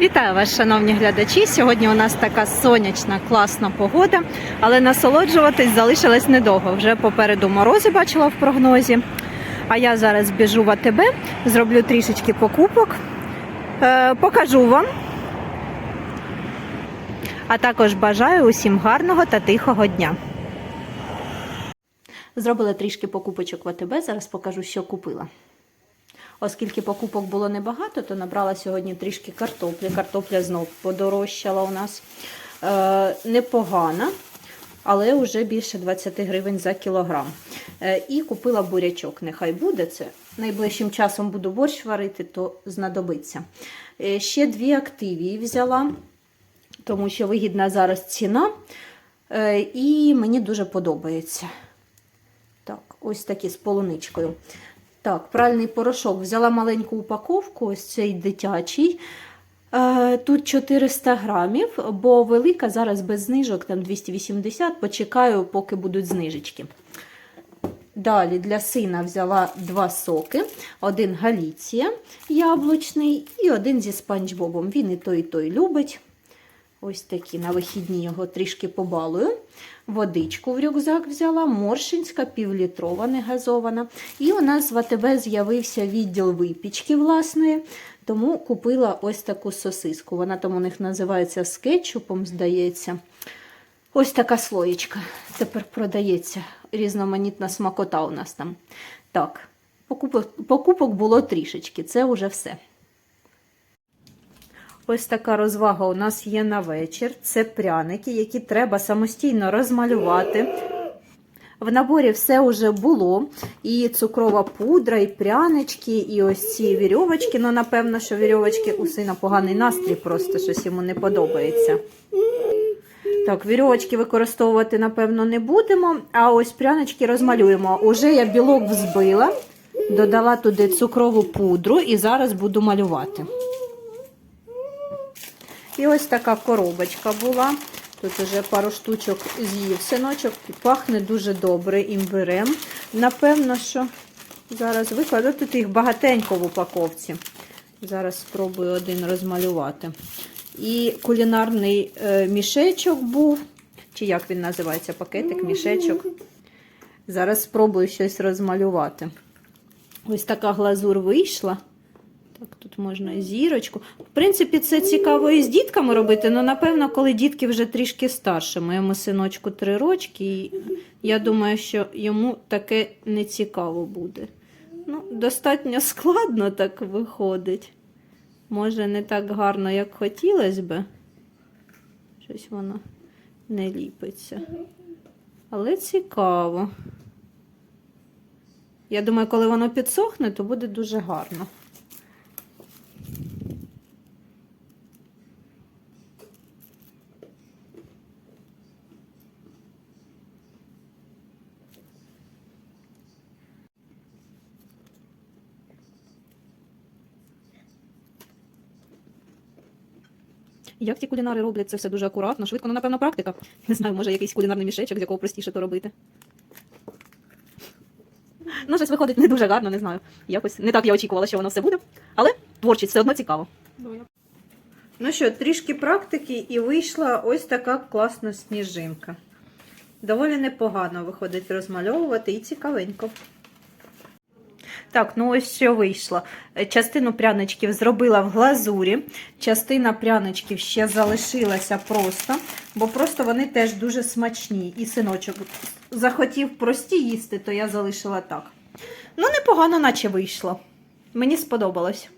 Вітаю вас, шановні глядачі. Сьогодні у нас така сонячна, класна погода, але насолоджуватись залишилось недовго. Вже попереду морози бачила в прогнозі. А я зараз біжу в АТБ, зроблю трішечки покупок, е, покажу вам. А також бажаю усім гарного та тихого дня. Зробила трішки покупочок в АТБ, зараз покажу, що купила. Оскільки покупок було небагато, то набрала сьогодні трішки картоплі. Картопля знов подорожчала у нас. Е, непогана, але вже більше 20 гривень за кілограм. Е, і купила бурячок. Нехай буде це. Найближчим часом буду борщ варити, то знадобиться. Е, ще дві активії взяла, тому що вигідна зараз ціна. Е, і мені дуже подобається. Так, ось такі з полуничкою. Так, пральний порошок. Взяла маленьку упаковку, ось цей дитячий. Е, Тут 400 грамів, бо велика зараз без знижок, там 280. Почекаю, поки будуть знижечки. Далі для сина взяла два соки: один Галіція яблучний і один зі спанч Бобом. Він і той, і той любить. Ось такі на вихідні його трішки побалую. Водичку в рюкзак взяла, моршинська, півлітрова, не газована. І у нас в АТБ з'явився відділ випічки власної, тому купила ось таку сосиску. Вона там у них називається з кетчупом, здається. Ось така слоєчка. Тепер продається. Різноманітна смакота у нас там. Так, покупок, покупок було трішечки, це вже все. Ось така розвага у нас є на вечір. Це пряники, які треба самостійно розмалювати. В наборі все вже було. І цукрова пудра, і прянички, і ось ці вірьовочки. Ну, напевно, що вірьовочки у сина поганий настрій, просто щось йому не подобається. Так, вірьовочки використовувати, напевно, не будемо. А ось прянички розмалюємо. Уже я білок взбила, додала туди цукрову пудру і зараз буду малювати. І ось така коробочка була. Тут вже пару штучок з'їв синочок. Пахне дуже добре імбирем. Напевно, що зараз викладу. Тут їх багатенько в упаковці. Зараз спробую один розмалювати. І кулінарний е, мішечок був. Чи як він називається? Пакетик, мішечок. Зараз спробую щось розмалювати. Ось така глазур вийшла. Так, тут можна і зірочку. В принципі, це цікаво і з дітками робити, але напевно, коли дітки вже трішки старше. Моєму синочку три рочки, і я думаю, що йому таке не цікаво буде. Ну, достатньо складно так виходить. Може, не так гарно, як хотілося би. Щось воно не ліпиться. Але цікаво. Я думаю, коли воно підсохне, то буде дуже гарно. Як ті кулінари роблять це все дуже акуратно, швидко, ну, напевно, практика. Не знаю, може якийсь кулінарний мішечок, з якого простіше то робити. Ну, щось виходить не дуже гарно, не знаю. Якось не так я очікувала, що воно все буде. Але творчість все одно цікаво. Ну що, трішки практики, і вийшла ось така класна сніжинка. Доволі непогано виходить розмальовувати і цікавенько. Так, ну ось що вийшло. Е, Частину пряничків зробила в глазурі, частина пряничків ще залишилася просто, бо просто вони теж дуже смачні. І синочок захотів прості їсти, то я залишила так. Ну, непогано, наче вийшло. Мені сподобалось.